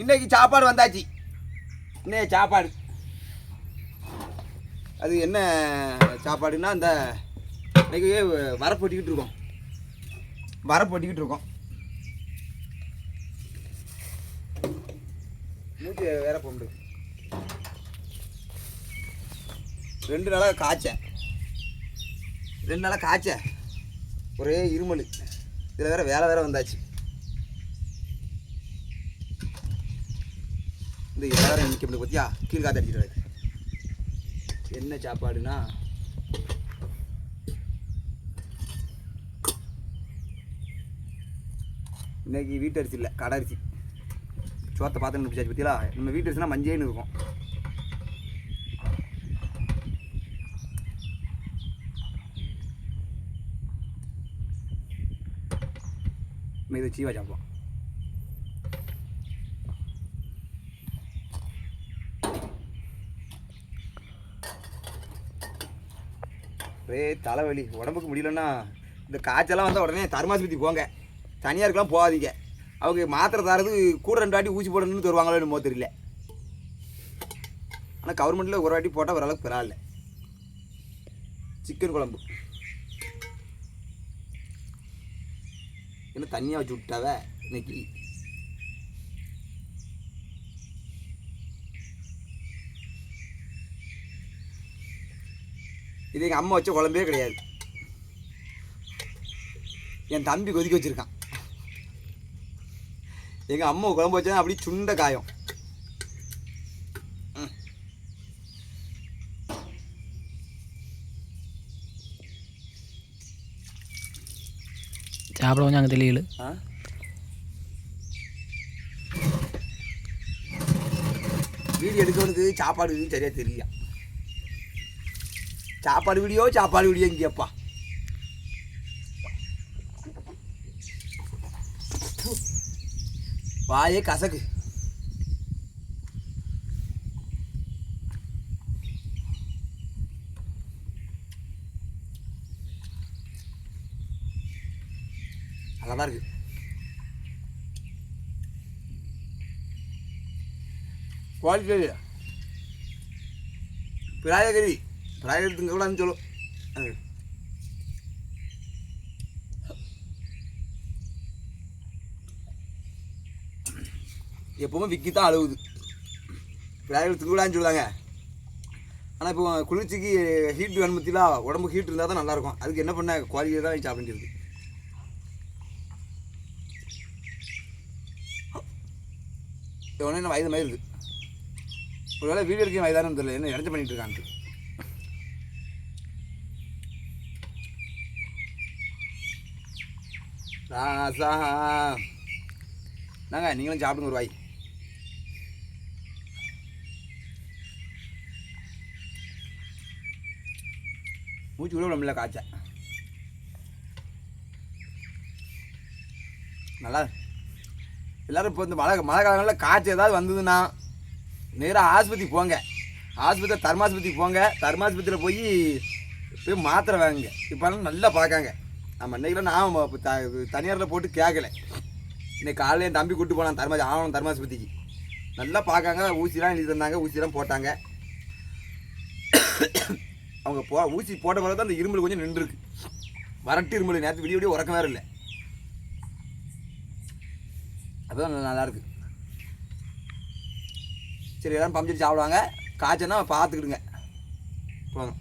இன்னைக்கு சாப்பாடு வந்தாச்சு. இன்னைக்கு சாப்பாடு. அது என்ன சாப்பாடுன்னா அந்த இன்னைக்கு வரப்பொட்டிக்கிட்டு இருக்கோம். வரப்பொட்டிக்கிட்டு இருக்கோம். மூச்சு வேற போண்டு ரெண்டு நாளாக காய்ச்சேன் ரெண்டு நாளாக காய்ச்ச. ஒரே இருமல். இதில் வேறு வேலை வேறு வந்தாச்சு. இந்த எல்லாரும் நிற்க முடியும் பார்த்தியா கீழ் காத்து அடிச்சிட்டு என்ன சாப்பாடுனா? இன்னைக்கு வீட்டு அரிசி இல்லை கடை அரிசி. சோத்தை பார்த்து பிடிச்சாச்சு பார்த்தியா நம்ம வீட்டு அரிசினா மஞ்சேன்னு இருக்கும். நம்ம இதை சீவா சாப்பிடுவோம். ஒரே தலைவலி. உடம்புக்கு முடியலன்னா இந்த காய்ச்சலாம் வந்தால் உடனே தர்மாஸ்பத்திரி போங்க. தனியாருக்கெல்லாம் போகாதீங்க. அவங்க மாத்திரை தரது கூட ரெண்டு வாட்டி ஊசி போடணும்னு தருவாங்களோ என்னமோ தெரியல. ஆனால் கவர்மெண்ட்டில் ஒரு வாட்டி போட்டால் ஓரளவுக்கு பரவாயில்ல. சிக்கன் குழம்பு. என்ன தனியாக வச்சு விட்டாவே இன்னைக்கு? இது எங்கள் அம்மா வச்ச குழம்பே கிடையாது. என் தம்பி கொதிக்க வச்சிருக்கான். எங்கள் அம்மா குழம்பு வச்சா அப்படியே சுண்ட காயம். சாப்பிட கொஞ்சம் அங்கே தெரியல ஆ? வீடியோ எடுக்கவனுக்கு சாப்பாடு சரியா தெரியல. சாப்பாடு வீடியோ சாப்பாடு வீடியோ இங்கேப்பா வாயே கசக்கு நல்லா தான் இருக்கு குவாலிட்டி பிராயகரி பிராயகரி திங்கக்கூடாதுன்னு சொல்லும் எப்பவும் விக்கி தான் அழுகுது பிராயகரி கூடாதுன்னு சொல்லுவாங்க ஆனால் இப்போ குளிர்ச்சிக்கு ஹீட் வேணும் பற்றிலாம் உடம்பு ஹீட் இருந்தால் தான் நல்லாயிருக்கும் அதுக்கு என்ன பண்ண குவாலிட்டி தான் சாப்பிட வேண்டியது உடனே என்ன வயது மாதிரி இருக்குது ஒருவேளை வீடியோ இருக்கேன் வயதானு தெரியல என்ன இறச்சி பண்ணிட்டு இருக்கான்ட்டு. ராசா நாங்க நீங்களும் சாப்பிடுங்க ஒரு வாய். மூச்சு விட முடியல காய்ச்ச. நல்லா. எல்லோரும் இப்போ இந்த மழை மழை காலங்களில் காய்ச்சல் ஏதாவது வந்ததுன்னா நேராக ஆஸ்பத்திரி போங்க. ஆஸ்பத்திரி தர்மாஸ்பத்திரிக்கு போங்க. தர்மாஸ்பத்திரியில் போய் போய் மாத்திரை வாங்குங்க. இப்போலாம் நல்லா பார்க்காங்க ஆமாம் இன்னைக்கு நான் த தனியாரில் போட்டு கேட்கல இன்னைக்கு காலையில் என் தம்பி கூட்டு போனான் தர்மா ஆவணம் தர்மாஸ்பத்திரிக்கு நல்லா பார்க்காங்க ஊசிலாம் எழுதி தந்தாங்க ஊசிலாம் போட்டாங்க. அவங்க போ ஊசி போட்ட பிறகு தான் அந்த இருமல் கொஞ்சம் நின்றுருக்கு. வரட்டு இருமல் நேரத்து விடிய விடிய உறக்கம் வேறு இல்லை அதுதான் நல்லாயிருக்கு சரி எல்லாரும் பம்பிச்சு சாப்பிடுவாங்க. காய்ச்சல்னா பார்த்துக்கிடுங்க. போதும்